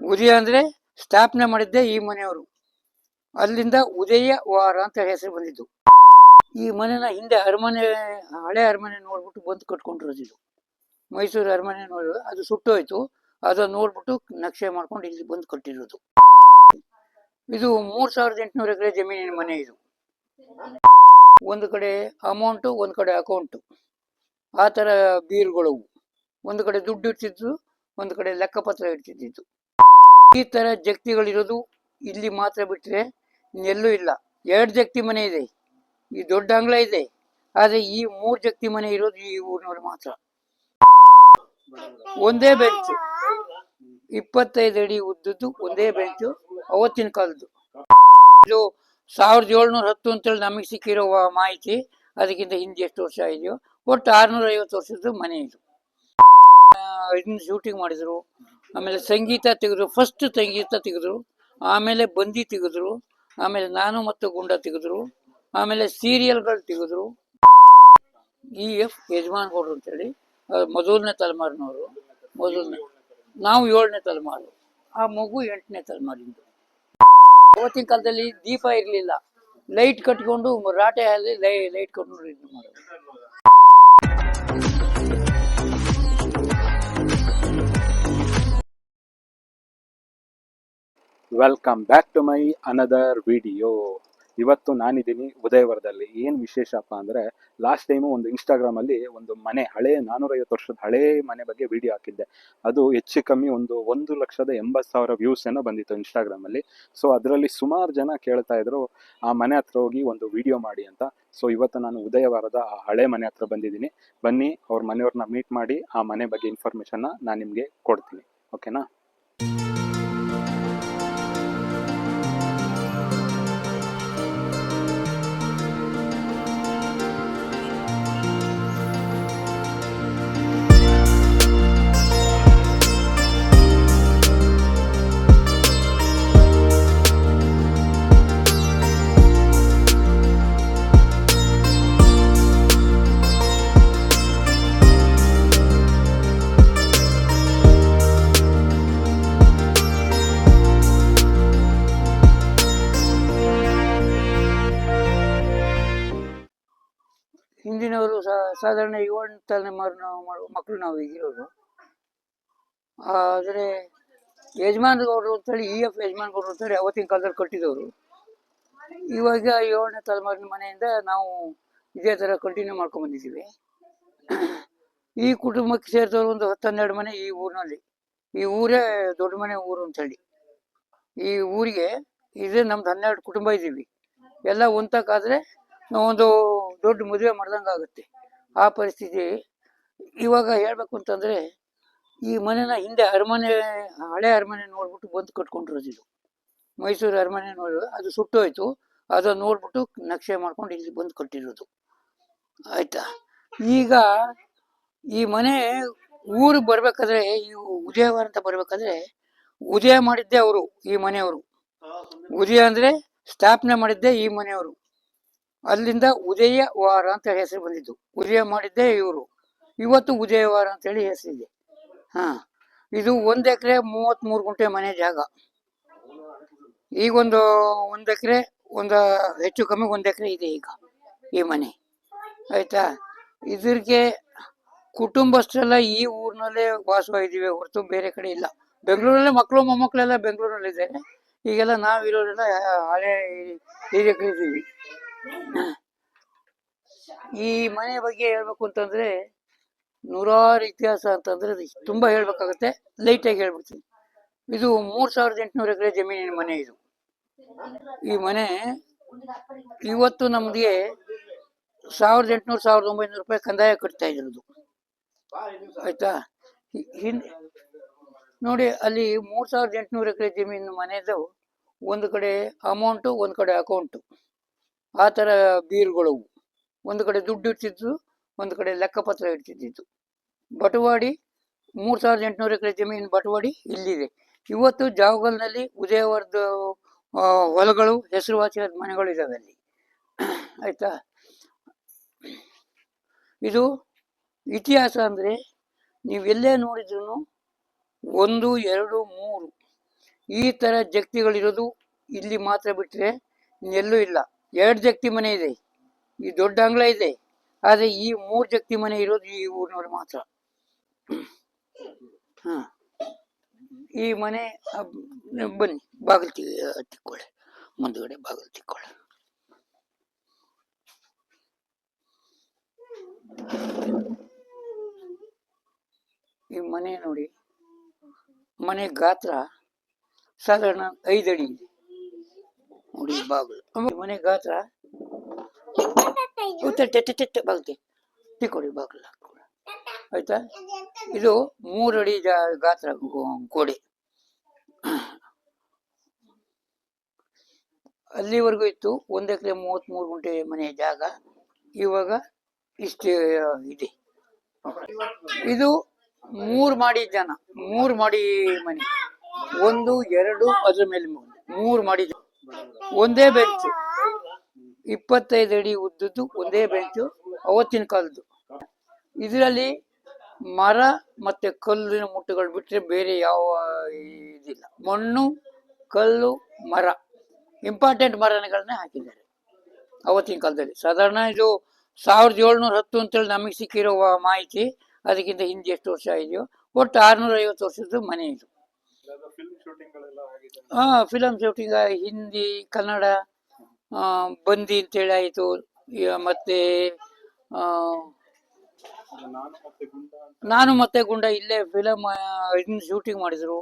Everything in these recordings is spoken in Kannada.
ಉದಯ ಅಂದ್ರೆ ಸ್ಥಾಪನೆ ಮಾಡಿದ್ದೆ ಈ ಮನೆಯವರು. ಅಲ್ಲಿಂದ ಉದಯ ವಾರ ಅಂತ ಹೆಸರು ಬಂದಿದ್ದು. ಈ ಮನೆನ ಹಿಂದೆ ಅರಮನೆ, ಹಳೆ ಅರಮನೆ ನೋಡ್ಬಿಟ್ಟು ಬಂದು ಕಟ್ಟಿಕೊಂಡಿರೋದು ಇದು. ಮೈಸೂರು ಅರಮನೆ ನೋಡಿ, ಅದು ಸುಟ್ಟೋಯ್ತು ಅದನ್ನ ನೋಡ್ಬಿಟ್ಟು ನಕ್ಷೆ ಮಾಡ್ಕೊಂಡು ಇಲ್ಲಿ ಬಂದು ಕಟ್ಟಿರೋದು. ಇದು ಮೂರ್ ಸಾವಿರದ ಎಂಟುನೂರು ಎಕರೆ ಜಮೀನಿನ ಮನೆ ಇದು. ಒಂದು ಕಡೆ ಅಮೌಂಟು, ಒಂದು ಕಡೆ ಅಕೌಂಟು. ಆ ಥರ ಬೀರುಗಳವು. ಒಂದು ಕಡೆ ದುಡ್ಡು ಇರ್ತಿದ್ದು ಒಂದು ಕಡೆ ಲೆಕ್ಕಪತ್ರ ಇಡ್ತಿದ್ದಿದ್ದು ಈ ಥರ ಜಕ್ತಿಗಳಿರೋದು ಇಲ್ಲಿ ಮಾತ್ರ ಬಿಟ್ಟರೆ ಇನ್ನೆಲ್ಲೂ ಇಲ್ಲ. ಎರಡು ಜಕ್ತಿ ಮನೆ ಇದೆ. ಈ ದೊಡ್ಡ ಅಂಗ್ಲ ಇದೆ. ಆದರೆ ಈ ಮೂರು ಜಕ್ತಿ ಮನೆ ಇರೋದು ಈ ಊರಿನವ್ರು ಮಾತ್ರ. ಒಂದೇ ಬೆಂಚು. ಇಪ್ಪತ್ತೈದು ಅಡಿ ಉದ್ದದ್ದು ಒಂದೇ ಬೆಂಚು. ಅವತ್ತಿನ ಕಾಲದ್ದು. ಇದು ಸಾವಿರದ ಏಳ್ನೂರ ಹತ್ತು ಅಂತೇಳಿ ನಮಗೆ ಸಿಕ್ಕಿರೋ ಮಾಹಿತಿ. ಅದಕ್ಕಿಂತ ಹಿಂದೆ ಎಷ್ಟು ವರ್ಷ ಇದೆಯೋ ಒಟ್ಟು ಆರ್ನೂರ ಐವತ್ತು ವರ್ಷದ್ದು ಮನೆ ಇದು. ಇದನ್ನ ಶೂಟಿಂಗ್ ಮಾಡಿದ್ರು. ಆಮೇಲೆ ಸಂಗೀತ ತೆಗೆದ್ರು ಫಸ್ಟ್ ಸಂಗೀತ ತೆಗೆದ್ರು, ಆಮೇಲೆ ಬಂದಿ ತೆಗೆದ್ರು, ಆಮೇಲೆ ನಾನು ಮತ್ತು ಗುಂಡ ತೆಗೆದ್ರು, ಆಮೇಲೆ ಸೀರಿಯಲ್ಗಳು ತೆಗೆದ್ರು. ಇ ಎಫ್ ಯಜಮಾನ್ ಗೌಡ್ರು ಅಂತೇಳಿ ಮೊದಲನೇ ತಲೆಮಾರಿನವರು. ಮೊದಲನೇ ನಾವು ಏಳನೇ ತಲೆಮಾರು. ಆ ಮಗು ಎಂಟನೇ ತಲೆಮಾರಿಂದು. ಅವತ್ತಿನ ಕಾಲದಲ್ಲಿ ದೀಪ ಇರಲಿಲ್ಲ. ಲೈಟ್ ಕಟ್ಕೊಂಡು ರಾಟೆ ಅಲ್ಲಿ ಲೈಟ್ ಕಟ್ಕೊಂಡು ಇದು ಮಾಡೋದು. Welcome back to my another video ಇವತ್ತು ನಾನಿದ್ದೀನಿ ಉದಯವರದಲ್ಲಿ. ಏನು ವಿಶೇಷಪ್ಪ ಅಂದರೆ ಲಾಸ್ಟ್ ಟೈಮು ಒಂದು ಇನ್ಸ್ಟಾಗ್ರಾಮಲ್ಲಿ ಒಂದು ಮನೆ, ಹಳೆ ನಾನ್ನೂರೈವತ್ತು ವರ್ಷದ ಹಳೆ ಮನೆ ಬಗ್ಗೆ ವಿಡಿಯೋ ಹಾಕಿದ್ದೆ. ಅದು ಹೆಚ್ಚು ಕಮ್ಮಿ ಒಂದು ಒಂದು ಲಕ್ಷದ ಎಂಬತ್ತು ಸಾವಿರ ವ್ಯೂಸ್ ಏನೋ ಬಂದಿತ್ತು ಇನ್ಸ್ಟಾಗ್ರಾಮಲ್ಲಿ ಸೊ ಅದರಲ್ಲಿ ಸುಮಾರು ಜನ ಕೇಳ್ತಾ ಇದ್ರು, ಆ ಮನೆ ಹತ್ರ ಹೋಗಿ ಒಂದು ವಿಡಿಯೋ ಮಾಡಿ ಅಂತ. ಸೊ ಇವತ್ತು ನಾನು ಉದಯವಾರದ ಆ ಹಳೆ ಮನೆ ಹತ್ರ ಬಂದಿದ್ದೀನಿ. ಬನ್ನಿ, ಅವ್ರ ಮನೆಯವ್ರನ್ನ ಮೀಟ್ ಮಾಡಿ, ಆ ಮನೆ ಬಗ್ಗೆ ಇನ್ಫಾರ್ಮೇಷನ್ನ ನಾನು ನಿಮಗೆ ಕೊಡ್ತೀನಿ. ಓಕೆನಾ ಹಿಂದಿನವರು ಸಾ- ಸಾಧಾರಣ ಏಳು ತಲೆಮಾರು ನಾವು ಮಕ್ಕಳು ನಾವು ಈಗಿರೋದು ಆದರೆ ಯಜಮಾನ್ ಗೌಡರು ಅಂತೇಳಿ, ಇ ಎಫ್ ಯಜಮಾನ್ ಗೌಡರು ಅಂತೇಳಿ ಅವತ್ತಿನ ಕಾಲದಲ್ಲಿ ಕಟ್ಟಿದವರು. ಇವಾಗ ಏಳನೇ ತಲೆಮಾರಿನ ಮನೆಯಿಂದ ನಾವು ಇದೇ ಥರ ಕಂಟಿನ್ಯೂ ಮಾಡ್ಕೊಂಡ್ ಬಂದಿದ್ದೀವಿ. ಈ ಕುಟುಂಬಕ್ಕೆ ಸೇರಿದವರು ಒಂದು ಹತ್ತು ಹನ್ನೆರಡು ಮನೆ ಈ ಊರಿನಲ್ಲಿ. ಈ ಊರೇ ದೊಡ್ಡ ಮನೆ ಊರು ಅಂತೇಳಿ. ಈ ಊರಿಗೆ ಇದೇ ನಮ್ದು ಹನ್ನೆರಡು ಕುಟುಂಬ ಇದ್ದೀವಿ. ಎಲ್ಲ ಒಂತಕ್ಕಾದ್ರೆ ಒಂದು ದೊಡ್ಡ ಮದುವೆ ಮಾಡ್ದಂಗೆ ಆಗುತ್ತೆ. ಆ ಪರಿಸ್ಥಿತಿ ಇವಾಗ ಹೇಳ್ಬೇಕು ಅಂತಂದ್ರೆ, ಈ ಮನೆನ ಹಿಂದೆ ಅರಮನೆ, ಹಳೆ ಅರಮನೆ ನೋಡ್ಬಿಟ್ಟು ಬಂದು ಕಟ್ಕೊಂಡಿರೋದು ಮೈಸೂರು ಅರಮನೆ ನೋಡಿ, ಅದು ಸುಟ್ಟೋಯ್ತು ಅದನ್ನು ನೋಡ್ಬಿಟ್ಟು ನಕ್ಷೆ ಮಾಡ್ಕೊಂಡು ಇಲ್ಲಿ ಬಂದು ಕಟ್ಟಿರೋದು. ಆಯ್ತಾ? ಈಗ ಈ ಮನೆ ಊರು ಬರ್ಬೇಕಾದ್ರೆ, ಈ ಉದಯವಾರ ಅಂತ ಬರ್ಬೇಕಾದ್ರೆ, ಉದಯ ಮಾಡಿದ್ದೆ ಅವರು, ಈ ಮನೆಯವರು. ಉದಯ ಅಂದ್ರೆ ಸ್ಥಾಪನೆ ಮಾಡಿದ್ದೆ ಈ ಮನೆಯವರು. ಅಲ್ಲಿಂದ ಉದಯ ವಾರ ಅಂತ ಹೆಸರು ಬಂದಿದ್ದು. ಉದಯ ಮಾಡಿದ್ದೆ ಇವರು. ಇವತ್ತು ಉದಯವಾರ ಅಂತೇಳಿ ಹೆಸರಿದೆ ಹಾ, ಇದು ಒಂದು ಎಕರೆ ಮೂವತ್ತ್ ಮೂರು ಗುಂಟೆ ಮನೆ ಜಾಗ. ಈಗೊಂದು ಒಂದು ಎಕರೆ ಒಂದು, ಹೆಚ್ಚು ಕಮ್ಮಿ ಒಂದು ಎಕರೆ ಇದೆ ಈಗ ಈ ಮನೆ. ಆಯಿತಾ? ಇದ್ರಿಗೆ ಕುಟುಂಬಸ್ಥರೆಲ್ಲ ಈ ಊರಿನಲ್ಲೇ ವಾಸವಾಗಿದ್ದೀವಿ, ಹೊರತು ಬೇರೆ ಕಡೆ ಇಲ್ಲ. ಬೆಂಗಳೂರಲ್ಲೇ ಮಕ್ಕಳು ಮೊಮ್ಮಕ್ಕಳೆಲ್ಲ ಬೆಂಗಳೂರಲ್ಲಿದ್ದಾರೆ. ಈಗೆಲ್ಲ ನಾವಿರೋರೆಲ್ಲ ಹಳೆ ಹಿರಿಯರಿದ್ದೀವಿ ಈ ಮನೆ ಬಗ್ಗೆ ಹೇಳ್ಬೇಕು ಅಂತಂದ್ರೆ, ನೂರಾರು ಇತಿಹಾಸ ಅಂತಂದ್ರೆ ತುಂಬಾ ಹೇಳ್ಬೇಕಾಗತ್ತೆ. ಲೈಟಾಗಿ ಹೇಳ್ಬಿಡ್ತೀನಿ. ಇದು ಮೂರ್ ಸಾವಿರದ ಎಂಟುನೂರು ಎಕರೆ ಜಮೀನಿನ ಮನೆ ಇದು. ಈ ಮನೆ ಇವತ್ತು ನಮ್ಗೆ ಸಾವಿರದ ಎಂಟುನೂರು, ಸಾವಿರದ ಒಂಬೈನೂರು ರೂಪಾಯಿ ಕಂದಾಯ ಕಟ್ತಾ ಇದ್ರದ್ದು ಆಯ್ತಾ? ನೋಡಿ, ಅಲ್ಲಿ ಮೂರ್ ಸಾವಿರದ ಎಂಟುನೂರು ಎಕರೆ ಜಮೀನು ಮನೆದು ಒಂದು ಕಡೆ ಅಮೌಂಟು ಒಂದು ಕಡೆ ಅಕೌಂಟು ಆ ಥರ ಬೀರುಗಳವು ಒಂದು ಕಡೆ ದುಡ್ಡು ಇಡ್ತಿದ್ದು ಒಂದು ಕಡೆ ಲೆಕ್ಕಪತ್ರ ಇಡ್ತಿದ್ದಿದ್ದು ಬಟವಾಡಿ, ಮೂರು ಸಾವಿರದ ಎಂಟುನೂರು ಎಕರೆ ಜಮೀನು ಬಟವಾಡಿ ಇಲ್ಲಿದೆ. ಇವತ್ತು ಜಾವಗಲ್ನಲ್ಲಿ ಉದಯವರ್ಧ ಹೊಲಗಳು ಹೆಸರುವಾಸಿಯಾದ ಮನೆಗಳು ಇದ್ದಾವೆ ಅಲ್ಲಿ. ಆಯಿತಾ? ಇದು ಇತಿಹಾಸ ಅಂದರೆ ನೀವೆಲ್ಲೇ ನೋಡಿದ್ರು ಒಂದು, ಎರಡು, ಮೂರು ಈ ಥರ ಜಗ್ತಿಗಳಿರೋದು ಇಲ್ಲಿ ಮಾತ್ರ ಬಿಟ್ರೆ ಎಲ್ಲೂ ಇಲ್ಲ. ಎರಡು ಜಕ್ತಿ ಮನೆ ಇದೆ, ಈ ದೊಡ್ಡ ಅಂಗಳ ಇದೆ, ಆದರೆ ಈ ಮೂರು ಜಕ್ತಿ ಮನೆ ಇರೋದು ಈ ಊರಿನವ್ರು ಮಾತ್ರ. ಹ. ಈ ಮನೆ ಬನ್ನಿ, ಬಾಗಿಲು ತಿಕ್ಕೊಳ್ಳಿ, ಮುಂದುಗಡೆ ಬಾಗಿಲು ತಿಕ್ಕೊಳ್ಳಿ. ಈ ಮನೆ ನೋಡಿ, ಮನೆ ಗಾತ್ರ ಸಾಧಾರಣ ಐದು ಅಡಿ ಇದೆ. ನೋಡಿ ಬಾಗಿಲು. ಮನೆ ಗಾತ್ರ ಬಾಗಿಲು ತಿಕ್ಕೊಳ್ಳಿ ಕೊಡಿ ಹಾಕ್ಕೊಳ್ಳಿ ಆಯ್ತಾ ಇದು ಮೂರು ಅಡಿ ಜಾ- ಗಾತ್ರ ಗೋಡೆ ಅಲ್ಲಿವರೆಗೂ ಇತ್ತು ಒಂದು ಎಕರೆ ಗುಂಟೆ ಮನೆ ಜಾಗ ಇವಾಗ ಇಷ್ಟು, ಇದೆ. ಇದು ಮೂರು ಮಾಡಿ ಜನ ಮೂರು ಮಾಡಿ ಮನೆ. ಒಂದು, ಎರಡು, ಅದ್ರ ಮೇಲೆ ಮೂರು. ಮಾಡಿ. ಒಂದೇ ಬೆಂಚು. ಇಪ್ಪತ್ತೈದು ಅಡಿ ಉದ್ದದ್ದು ಒಂದೇ ಬೆಂಚು, ಅವತ್ತಿನ ಕಾಲದ್ದು. ಇದರಲ್ಲಿ ಮರ ಮತ್ತೆ ಕಲ್ಲಿನ ಮುಟ್ಟುಗಳು ಬಿಟ್ಟರೆ ಬೇರೆ ಯಾವ ಇದಿಲ್ಲ. ಮಣ್ಣು, ಕಲ್ಲು, ಮರ. ಇಂಪಾರ್ಟೆಂಟ್ ಮರಗಳನ್ನ ಹಾಕಿದ್ದಾರೆ ಅವತ್ತಿನ ಕಾಲದಲ್ಲಿ. ಸಾಧಾರಣ ಇದು ಸಾವಿರದ ಏಳ್ನೂರ ಹತ್ತು ಅಂತೇಳಿ ನಮಗೆ ಸಿಕ್ಕಿರೋ ಮಾಹಿತಿ, ಅದಕ್ಕಿಂತ ಹಿಂದೆ ಎಷ್ಟು ವರ್ಷ ಇದೆಯೋ, ಒಟ್ಟು ಆರ್ನೂರ ಐವತ್ತು ವರ್ಷದ್ದು ಮನೆ ಇದು. ಹಾ ಫಿಲಮ್ ಶೂಟಿಂಗ್ ಹಿಂದಿ ಕನ್ನಡ ಆ, ಬಂದಿ ಅಂತೇಳಿ ಹೇಳಿ ಮತ್ತೆ ಆ, ನಾನು ಮತ್ತೆ ಗುಂಡ ನಾನು ಮತ್ತೆ ಗುಂಡ ಇಲ್ಲೇ ಫಿಲಮ್ ಶೂಟಿಂಗ್ ಮಾಡಿದ್ರು.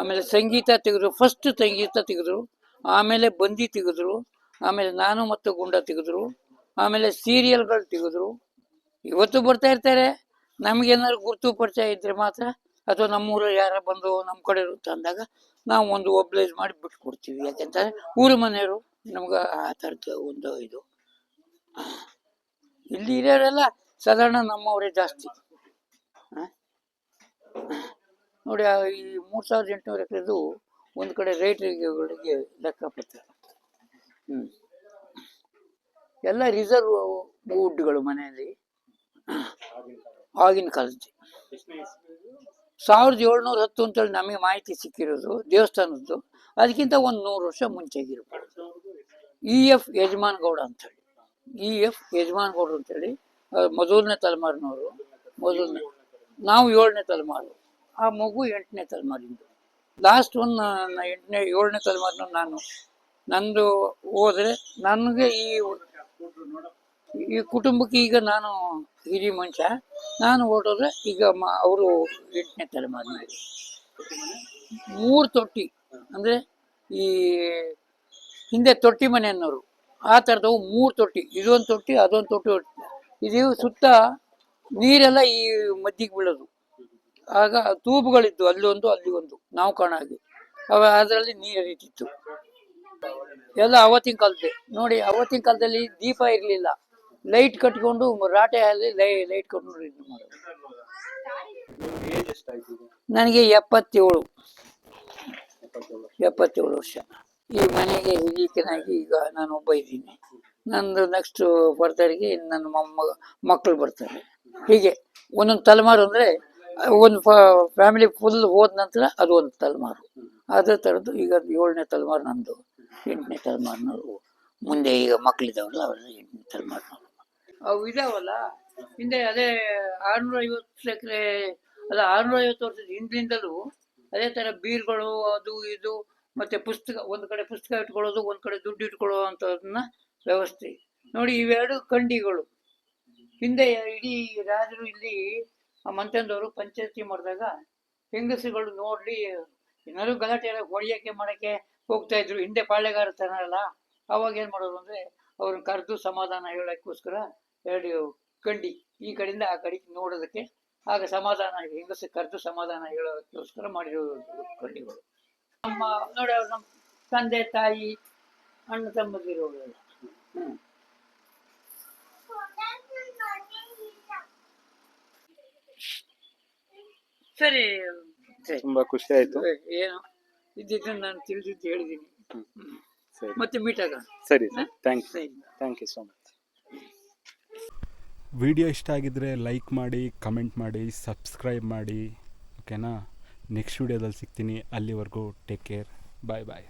ಆಮೇಲೆ ಸಂಗೀತ ತೆಗೆದ್ರು. ಫಸ್ಟ್ ಸಂಗೀತ ತೆಗೆದ್ರು. ಆಮೇಲೆ ಬಂದಿ ತೆಗೆದ್ರು. ಆಮೇಲೆ ನಾನು ಮತ್ತು ಗುಂಡ ತೆಗೆದ್ರು. ಆಮೇಲೆ ಸೀರಿಯಲ್ಗಳು ತೆಗೆದ್ರು. ಇವತ್ತು ಬರ್ತಾ ಇರ್ತಾರೆ. ನಮ್ಗೇನಾದ್ರು ಗುರುತು ಪರಿಚಯ ಇದ್ರೆ ಮಾತ್ರ ಅಥವಾ ನಮ್ಮೂರಲ್ಲಿ ಯಾರ ಬಂದು ನಮ್ಮ ಕಡೆ ಇರುತ್ತೆ ಅಂದಾಗ ನಾವು ಒಂದು ಒಬ್ಲೈಸ್ ಮಾಡಿ ಬಿಟ್ಕೊಡ್ತೀವಿ. ಯಾಕೆಂತಂದ್ರೆ ಊರ ಮನೆಯವರು ನಮ್ಗೆ ಆ ಥರದ ಒಂದು ಇದು. ಇಲ್ಲಿ ಇರೋರೆಲ್ಲ ಸಾಧಾರಣ ನಮ್ಮವರೇ ಜಾಸ್ತಿ. ನೋಡಿ ಈ ಮೂರು ಸಾವಿರದ ಎಂಟುನೂರು ಎಕರೆದು ಒಂದು ಕಡೆ ರೇಟ್ಗಳಿಗೆ ಲೆಕ್ಕಪತ್ರ. ಹ್ಞೂ ಎಲ್ಲ ರಿಸರ್ವ್ ವುಡ್ಗಳು ಮನೆಯಲ್ಲಿ. ಆಗಿನ ಕಾಲದ್ದು. ಸಾವಿರದ ಏಳ್ನೂರ ಹತ್ತು ಅಂತೇಳಿ ನಮಗೆ ಮಾಹಿತಿ ಸಿಕ್ಕಿರೋದು, ದೇವಸ್ಥಾನದ್ದು. ಅದಕ್ಕಿಂತ ಒಂದು ನೂರು ವರ್ಷ ಮುಂಚೆಗಿರ್ಬಾರ್ದು ಇ ಎಫ್ ಯಜಮಾನ್ ಗೌಡ ಅಂತೇಳಿ ಇ ಎಫ್ ಯಜಮಾನ್ ಗೌಡ ಅಂತೇಳಿ ಮೊದಲನೇ ತಲೆಮಾರಿನವರು. ಮೊದಲನೇ, ನಾವು ಏಳನೇ ತಲೆಮಾರು. ಆ ಮಗು ಎಂಟನೇ ತಲೆಮಾರಿಂದು. ಲಾಸ್ಟ್ ಒಂದು ಎಂಟನೇ, ಏಳನೇ ತಲೆಮಾರಿನ ನಾನು ನಂದು ಹೋದರೆ ನನಗೆ ಈ ಈ ಕುಟುಂಬಕ್ಕೆ ಈಗ ನಾನು ಹಿರಿ ಮನುಷ್ಯ. ನಾನು ಹೊರಟೋದ್ರೆ ಈಗ ಅವರು ಎಂಟನೇ ತಲೆಮಾರಿನಲ್ಲಿ ಮೂರು ತೊಟ್ಟಿ, ಅಂದರೆ ಈ ಹಿಂದೆ ತೊಟ್ಟಿ ಮನೆ ಅನ್ನೋರು. ಆ ಥರದವು ಮೂರು ತೊಟ್ಟಿ, ಇದೊಂದು ತೊಟ್ಟಿ, ಅದೊಂದು ತೊಟ್ಟಿ ಇದು ಸುತ್ತ ನೀರೆಲ್ಲ ಈ ಮಧ್ಯಕ್ಕೆ ಬೀಳೋದು. ಆಗ ತೂಬುಗಳಿದ್ದು ಅಲ್ಲಿ ಒಂದು ಅಲ್ಲಿ ಒಂದು ನಾವು ಕಾಣಾಗಿ ಹಾಗೆ. ಅವ, ಅದರಲ್ಲಿ ನೀರು ಹರಿತಿತ್ತು. ಎಲ್ಲ ಅವತ್ತಿನ ಕಾಲದ್ದೇ. ನೋಡಿ, ಅವತ್ತಿನ ಕಾಲದಲ್ಲಿ ದೀಪ ಇರಲಿಲ್ಲ. ಲೈಟ್ ಕಟ್ಕೊಂಡು ರಾಟೆ ಅಲ್ಲಿ ಲೈಟ್ ಕಟ್ಕೊಂಡು ಇದು ಮಾಡೋದು. ನನಗೆ ಎಪ್ಪತ್ತೇಳು. ಎಪ್ಪತ್ತೇಳು ವರ್ಷ. ಈ ಮನೆಗೆ ಹಿರಿಯಕನಾಗಿ ಈಗ ನಾನು ಒಬ್ಬ ಇದ್ದೀನಿ. ನಂದು ನೆಕ್ಸ್ಟ್ ಬರ್ತಾರಿಗೆ ನನ್ನ ಮೊಮ್ಮಗ ಮಕ್ಕಳು ಬರ್ತಾರೆ. ಹೀಗೆ ಒಂದೊಂದು ತಲೆಮಾರು ಅಂದರೆ ಒಂದು ಫ್ಯಾಮಿಲಿ ಫುಲ್ ಹೋದ ನಂತರ ಅದು ಒಂದು ತಲೆಮಾರು. ಅದೇ ಥರದ್ದು ಈಗ ಏಳನೇ ತಲೆಮಾರು ನಂದು, ಎಂಟನೇ ತಲೆಮಾರಿನವರು. ಮುಂದೆ ಈಗ ಮಕ್ಕಳಿದ್ದಾವಲ್ಲ ಅವರೆಲ್ಲ ಎಂಟನೇ ತಲೆಮಾರಿನವರು ಅವು ಇದಾವಲ್ಲ? ಹಿಂದೆ ಅದೇ ಆರುನೂರ ಐವತ್ತು ಎಕರೆ, ಅಲ್ಲ ಆರುನೂರ ಐವತ್ತು ವರ್ಷದ ಹಿಂದಿನಿಂದಲೂ ಅದೇ ಥರ ಬೀರ್ಗಳು ಅದು ಇದು, ಮತ್ತೆ ಪುಸ್ತಕ, ಒಂದು ಕಡೆ ಪುಸ್ತಕ ಇಟ್ಕೊಳ್ಳೋದು, ಒಂದು ಕಡೆ ದುಡ್ಡು ಇಟ್ಕೊಳ್ಳೋ ಅಂಥದನ್ನ ವ್ಯವಸ್ಥೆ. ನೋಡಿ ಇವೆರಡು ಕಂಡಿಗಳು. ಹಿಂದೆ ಇಡೀ ರಾಜರು ಇಲ್ಲಿ ಆ ಮಂತಂದವರು ಪಂಚಾಯತಿ ಮಾಡಿದಾಗ ಹೆಂಗಸುಗಳು ನೋಡ್ಲಿ ಏನಾದ್ರು ಗಲಾಟೆ ಎಲ್ಲ ಹೊಡೆಯೋಕ್ಕೆ, ಮಾಡೋಕ್ಕೆ ಹೋಗ್ತಾ ಇದ್ರು. ಹಿಂದೆ ಪಾಳೆಗಾರ ತನಲ್ಲ ಅವಾಗ ಏನು ಮಾಡೋದು ಅಂದರೆ ಅವ್ರನ್ನ ಕರೆದು ಸಮಾಧಾನ ಹೇಳೋಕ್ಕೋಸ್ಕರ ಎರಡು ಕಂಡಿ ಈ ಕಡೆಯಿಂದ ಆ ಕಡೆಗೆ ನೋಡೋದಕ್ಕೆ ಆಗ ಸಮಾಧಾನ ಹೆಂಗಸ ಕರೆದು ಸಮಾಧಾನ ಹೇಳೋದಕ್ಕೋಸ್ಕರ ಮಾಡಿರೋ ಕಂಡಿಗಳು. ನಮ್ಮ ನೋಡಿ ಅವ್ರು ನಮ್ಮ ತಂದೆ ತಾಯಿ ಅಣ್ಣ ತಮ್ಮದಿರೋರೆಲ್ಲ ಹ್ಮ್. ಸರಿ. ತುಂಬಾ ಖುಷಿ ಆಯ್ತು. ಏನು? ಇದ್ದಿದ್ದನ್ನು ನಾನು ತಿಳಿದಿದ್ದು ಹೇಳಿದ್ದೀನಿ. ಸರಿ. ಮತ್ತೆ ಮೀಟ್ ಆಗೋಣ. ಸರಿ sir. Thank you thank you so much video ಇಷ್ಟ ಆಗಿದ್ದರೆ ಲೈಕ್ ಮಾಡಿ, ಕಮೆಂಟ್ ಮಾಡಿ, ಸಬ್ಸ್ಕ್ರೈಬ್ ಮಾಡಿ, ಓಕೆನಾ? ನೆಕ್ಸ್ಟ್ ವಿಡಿಯೋದಲ್ಲಿ ಸಿಗ್ತೀನಿ. ಅಲ್ಲಿವರೆಗೂ ಟೇಕ್ ಕೇರ್. ಬಾಯ್ ಬಾಯ್.